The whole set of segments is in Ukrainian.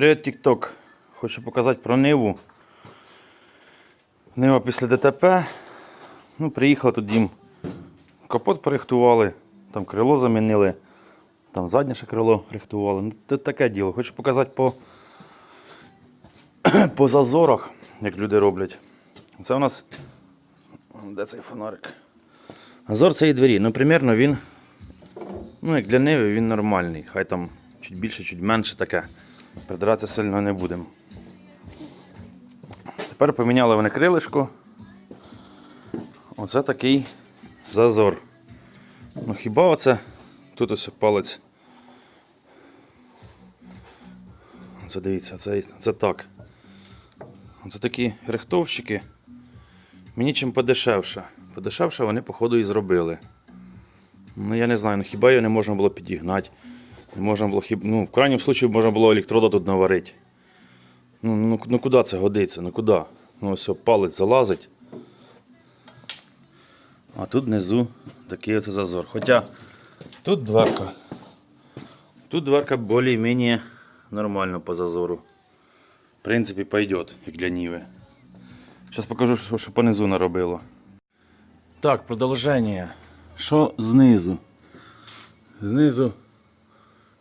Привіт, TikTok. Хочу показати про Ниву. Нива після ДТП. Ну, приїхала тут їм. Капот порихтували, там крило замінили, там заднє ще крило рихтували. Ну, це таке діло. Хочу показати по, по зазорах, як люди роблять. Це у нас. Де цей фонарик? Зазор цієї двері. Ну, примірно він. Ну, як для Ниви, він нормальний. Хай там чуть більше, чуть менше таке. Придиратися сильно не будемо. Тепер поміняли вони крилишко. Оце такий зазор. Ну хіба оце? Тут ось палець. Це дивіться, це, це так. Це такі рихтовщики. Мені чим подешевше. Подешевше вони, походу, і зробили. Ну я не знаю, ну хіба його не можна було підігнати. Можна було. Ну, в крайньому випадку можна було електрода тут наварити. Ну, ну, ну куди це годиться? Ну куди? Ну ось палець залазить. А тут внизу такий оце зазор. Хоча тут дверка. Тут дверка більш-менш нормально по зазору. В принципі, пойдет, як для Ніви. Зараз покажу, що, що понизу наробило. Так, продовження. Що знизу? Знизу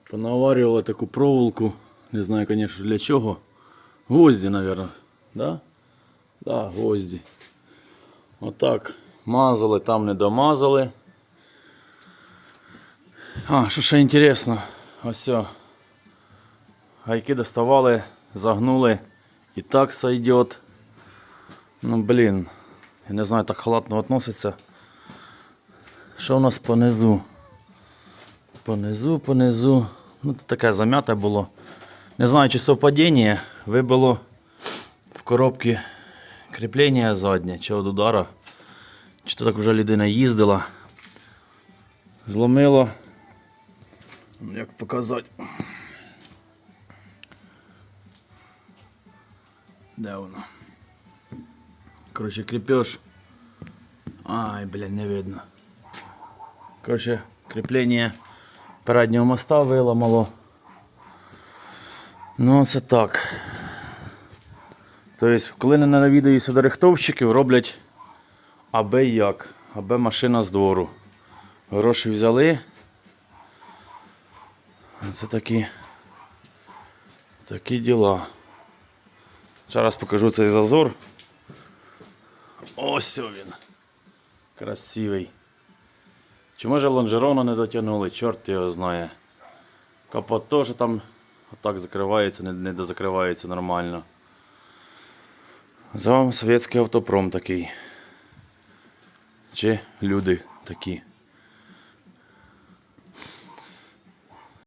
понаварювали таку проволоку. Не знаю, звісно, для чого. Гвозді, мабуть. Да? Да, гвозді. Отак. Мазали, там не домазали. А, що ще інтересно, ось. Гайки доставали, загнули. І так сойдет. Ну блін. Я не знаю, так халатно относиться. Що у нас понизу? Понизу, понизу. Ну, тут таке зам'яте було. Не знаю, чи совпадіння вибило в коробці кріплення заднє, чи від удара. Чи то так вже людина їздила. Зломило. Ну, Як показати? Де воно? Коротше, кріпеж. Ай, блін, не видно. Коротше, кріплення переднього моста виламало. Ну, це так. Тобто, коли не навідуються до рихтовщиків, роблять аби як, аби машина з двору. Гроші взяли. Це такі, такі діла. Зараз покажу цей зазор. Ось він. Красивий. Чи може лонжерону не дотягнули, чорт його знає. Капот теж там отак закривається, не, не дозакривається нормально. За вам совєтський автопром такий. Чи люди такі.